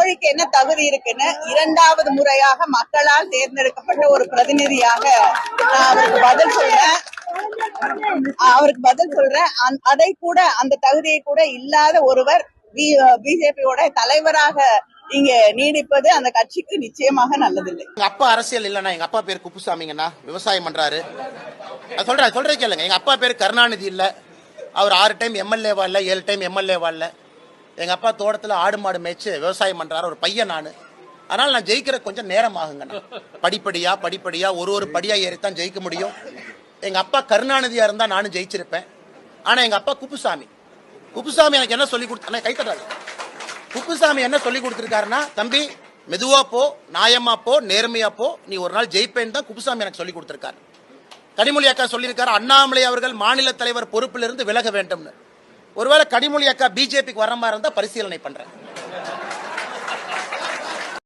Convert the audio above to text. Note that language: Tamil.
மொழிக்கு என்ன தகுதி இருக்குன்னு இரண்டாவது முறையாக மக்களால் தேர்ந்தெடுக்கப்பட்ட ஒரு பிரதிநிதியாக நான் அவருக்கு பதில் சொல்றேன். அவருக்கு பதில் சொல்றேன். அதை கூட அந்த தகுதியை கூட இல்லாத ஒருவர் பிஜேபியோட தலைவராக இங்க நீடிப்பது அந்த கட்சிக்கு நிச்சயமாக நல்லதில்லை. எங்க அப்பா அரசியல் இல்லைன்னா எங்க அப்பா பேர் குப்புசாமிங்கன்னா விவசாயம் பண்றாரு. நான் சொல்றேன் சொல்றேன் கேளுங்க. எங்க அப்பா பேர் கருணாநிதி இல்ல. அவர் ஆறு டைம் எம்எல்ஏவா இல்ல ஏழு டைம் எம்எல்ஏவா இல்ல. எங்கள் அப்பா தோட்டத்தில் ஆடு மாடு மேய்ச்சி விவசாயம் பண்ணுறாரு ஒரு பையன் நான். அதனால் நான் ஜெயிக்கிற கொஞ்சம் நேரம் ஆகுங்கண்ணா படிப்படியாக படிப்படியாக ஒரு ஒரு படியாக ஏறித்தான் ஜெயிக்க முடியும். எங்கள் அப்பா கருணாநிதியாக இருந்தால் நானும் ஜெயிச்சிருப்பேன். ஆனால் எங்கள் அப்பா குப்புசாமி. குப்புசாமி எனக்கு என்ன சொல்லி கொடுத்தா கை தட்டாது. குப்புசாமி என்ன சொல்லி கொடுத்துருக்காருன்னா தம்பி மெதுவாக போ நியாயமா போ நேர்மையாக போ நீ ஒரு நாள் ஜெயிப்பேன்னு தான் குப்புசாமி எனக்கு சொல்லி கொடுத்துருக்காரு. கனிமொழி அக்கா சொல்லியிருக்காரு அண்ணாமலை அவர்கள் மாநில தலைவர் பொறுப்பிலிருந்து விலக வேண்டும்னு. ஒருவேளை கனிமொழி அக்கா பிஜேபிக்கு வர மாதிரி இருந்தால் பரிசீலனை பண்றேன்.